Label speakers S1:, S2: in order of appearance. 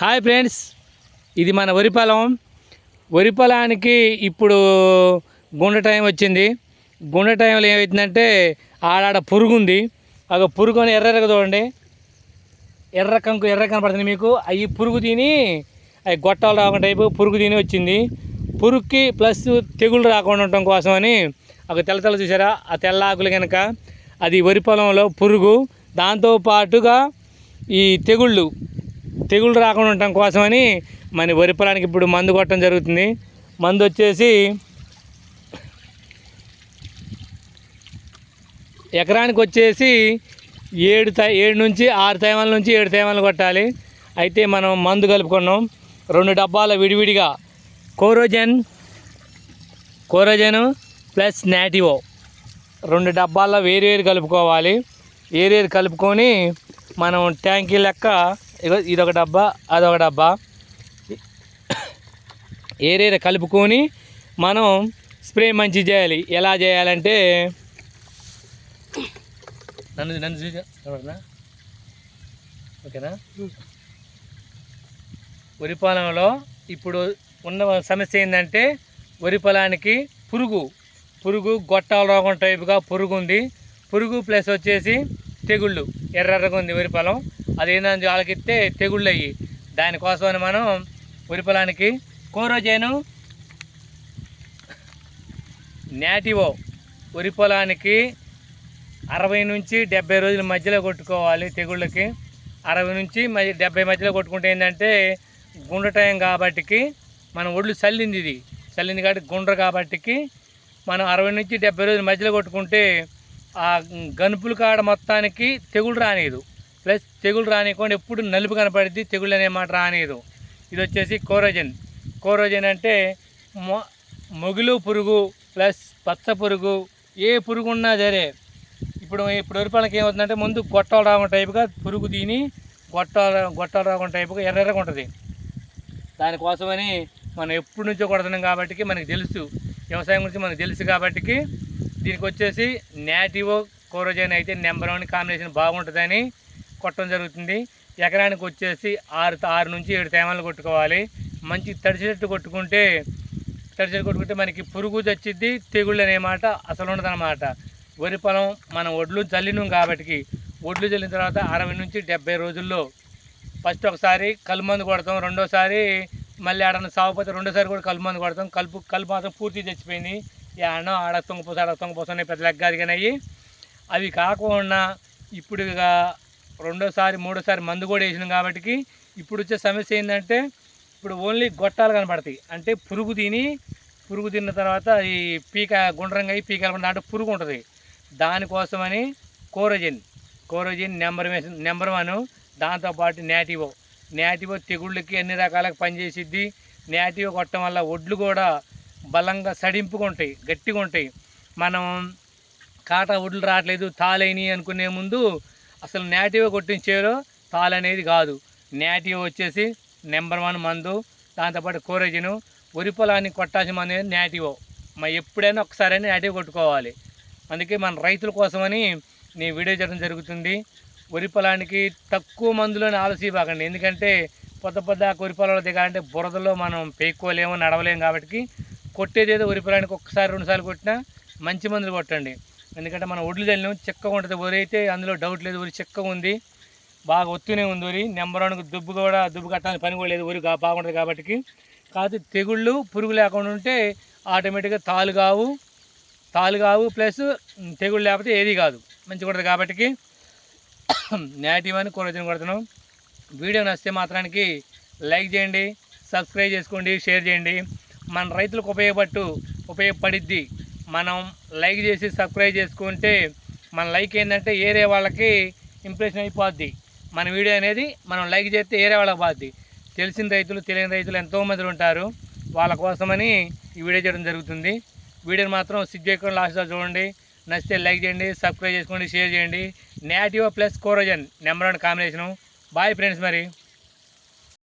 S1: Hi friends ఇది మన వరి పొలం వరి పొలానికి ఇప్పుడు గుండె టైం వచ్చింది. గుండె టైంలో ఏమవుతుందంటే ఆడాడ పురుగు ఉంది ఒక పురుగు అని ఎర్ర ఎర్రగా చూడండి. ఎర్ర కంకు ఎర్ర కనపడుతుంది మీకు. అవి పురుగు తిని అవి గొట్టాలు రాకుండా టైపు పురుగు తిని వచ్చింది. పురుగుకి ప్లస్ తెగుళ్ళు రాకుండా ఉండటం కోసమని ఒక తెల్ల తెల్ల చూసారా? ఆ తెల్ల ఆకులు కనుక అది వరి పొలంలో పురుగు. దాంతో పాటుగా ఈ తెగుళ్ళు తెగుళ్ళు రాకుండా ఉండటం కోసమని మన వరి పొలానికి ఇప్పుడు మందు కొట్టడం జరుగుతుంది. మందు వచ్చేసి ఎకరానికి వచ్చేసి ఏడు తై ఏడు నుంచి ఆరు తైమాల నుంచి ఏడు తైమాలు కొట్టాలి. అయితే మనం మందు కలుపుకున్నాం. రెండు డబ్బాల విడివిడిగా కోరోజన్ కోరోజన్ ప్లస్ నాటివో. రెండు డబ్బాల్లో వేరు వేరు కలుపుకోవాలి. వేరు వేరు కలుపుకొని మనం ట్యాంకీ లెక్క ఇదొక డబ్బా అదొక డబ్బా. ఏరేర కలుపుకొని మనం స్ప్రే మంచి చేయాలి. ఎలా చేయాలంటే నన్ను నన్ను చూసా ఓకేనా? వరి పొలంలో ఇప్పుడు ఉన్న సమస్య ఏంటంటే వరి పొలానికి పురుగు పురుగు గొట్టాల రోగం టైపుగా పురుగు ఉంది పురుగు ప్లస్ వచ్చేసి తెగుళ్ళు. ఎర్రెర్రగా ఉంది వరి పొలం. ఏందని వాళ్ళకిస్తే తెగుళ్ళు అయ్యి దానికోసమని మనం వరి పొలానికి కోరోజేను నాటివో వరి పొలానికి అరవై నుంచి డెబ్బై రోజుల మధ్యలో కొట్టుకోవాలి తెగుళ్ళకి. అరవై నుంచి మధ్య డెబ్బై మధ్యలో కొట్టుకుంటే ఏంటంటే గుండ్ర టైం కాబట్టికి మనం ఒళ్ళు చల్లింది ఇది. చల్లింది కాబట్టి గుండ్ర కాబట్టికి మనం అరవై నుంచి డెబ్బై రోజుల మధ్యలో కొట్టుకుంటే ఆ గనుపుల కాడ మొత్తానికి తెగులు రానియదు. ప్లస్ తెగులు రానియకుండా ఎప్పుడు నలుపు కనపడిద్ది తెగులు అనే మాట రానియదు. ఇది వచ్చేసి కోరోజన్. కోరోజన్ అంటే మొ మొగులు పురుగు ప్లస్ పచ్చ పురుగు ఏ పురుగు ఉన్నా సరే. ఇప్పుడు ఇప్పుడు వరిపాలకి ఏమవుతుందంటే ముందు గొట్టాలు రాగం టైపుగా పురుగు తిని గొట్టాలు గొట్టాలు రాగం టైపుగా ఎర్రెర్రగా ఉంటుంది. దానికోసమని మనం ఎప్పటి నుంచో కొడుతున్నాం కాబట్టి మనకి తెలుసు. వ్యవసాయం గురించి మనకు తెలుసు కాబట్టి దీనికి వచ్చేసి నాటివో కోరోజన్ అయితే నెంబర్ వన్ కాంబినేషన్ బాగుంటుందని కొట్టడం జరుగుతుంది. ఎకరానికి వచ్చేసి ఆరు ఆరు నుంచి ఏడు తేమాలు కొట్టుకోవాలి. మంచి తడిసేటట్టు కొట్టుకుంటే తడిసేట్టు కొట్టుకుంటే మనకి పురుగు తెచ్చిద్ది తెగుళ్ళు అనే మాట అసలు ఉండదన్నమాట. వరి పొలం మనం ఒడ్లు చల్లినాం కాబట్టి ఒడ్లు చల్లిన తర్వాత అరవై నుంచి డెబ్బై రోజుల్లో ఫస్ట్ ఒకసారి కలుపు మందు కొడతాం రెండోసారి మళ్ళీ ఆడన సాగుపోతే రెండోసారి కూడా కలుపు మందు కొడతాం. కలుపు కలుపు మాత్రం పూర్తి చచ్చిపోయింది ఏడనో ఆడ ఆడ తొంగపోస ఆడ తొంగపోస పెద్ద లెగ్గాది కానీ అవి కాకుండా ఇప్పుడు రెండోసారి మూడోసారి మందు కూడా వేసినాం కాబట్టి ఇప్పుడు వచ్చే సమస్య ఏంటంటే ఇప్పుడు ఓన్లీ గొట్టాలు కనపడతాయి. అంటే పురుగు తిని పురుగు తిన్న తర్వాత ఈ పీక గుండ్రంగా అయ్యి పీకాలు దాంట్లో పురుగు ఉంటుంది. దానికోసమని Coragen Coragen number number one దాంతోపాటు నేటివో. నేటివో తెగుళ్ళకి అన్ని రకాలకు పనిచేసిద్ది. నేటివో కొట్టడం వల్ల ఒడ్లు కూడా బలంగా సడింపుగా ఉంటాయి గట్టిగా ఉంటాయి. మనం కాటా ఒడ్లు రావట్లేదు తాలైని అనుకునే ముందు అసలు నేటివ్ కొట్టిన చేలో తాలు అనేది కాదు. నేటివ్ వచ్చేసి నెంబర్ వన్ మందు దాంతోపాటు కోరేజిను వరి పొలాన్ని కొట్టాల్సిన మందు అనేది నేటివో. మరి ఎప్పుడైనా ఒకసారైనా నేటివ్ కొట్టుకోవాలి. అందుకే మన రైతుల కోసమని నేను వీడియో చేయడం జరుగుతుంది. వరి పొలానికి తక్కువ మందులోనే ఆలస్యం బాగండి ఎందుకంటే పొద్ద పొద్ద వరి పొలాలు దిగాలంటే బురదలో మనం పేక్కోలేము నడవలేము కాబట్టి కొట్టేది ఏదో వరి పొలానికి ఒక్కసారి రెండుసార్లు కొట్టినా మంచి మందులు కొట్టండి. ఎందుకంటే మనం ఒడ్లు చల్లినాం చిక్కగా ఉంటుంది. వరి అయితే అందులో డౌట్ లేదు. వరి చిక్కగా ఉంది. బాగా ఒత్తునే ఉంది వరి నెంబర్ వన్కి దుబ్బు కూడా దుబ్బు కట్టాలని పని కూడా లేదు. వరి బాగుంటుంది కాబట్టి కాకపోతే తెగుళ్ళు పురుగు లేకుండా ఉంటే ఆటోమేటిక్గా తాలు కావు. తాలు కావు. ప్లస్ తెగుళ్ళు లేకపోతే ఏది కాదు. మంచి ఉంటుంది కాబట్టి నేటివ్ అని కొరచని కొడుతున్నాం. వీడియో నచ్చితే మాత్రానికి లైక్ చేయండి. సబ్స్క్రైబ్ చేసుకోండి. షేర్ చేయండి. మన రైతులకు ఉపయోగపట్టు ఉపయోగపడిద్ది. మనం లైక్ చేసి సబ్స్క్రైబ్ చేసుకుంటే మన లైక్ ఏంటంటే ఏరే వాళ్ళకి ఇంప్రెషన్ అయిపోద్ది. మన వీడియో అనేది మనం లైక్ చేస్తే ఏరే వాళ్ళకి పోద్ది. తెలిసిన రైతులు తెలియని రైతులు ఎంతోమంది ఉంటారు. వాళ్ళ కోసమని ఈ వీడియో చేయడం జరుగుతుంది. వీడియోని మాత్రం సిక్ చేయకుండా లాస్ట్లో చూడండి. నచ్చితే లైక్ చేయండి సబ్స్క్రైబ్ చేసుకోండి షేర్ చేయండి. Nativo plus Coragen number one combination. Bye friends మరి.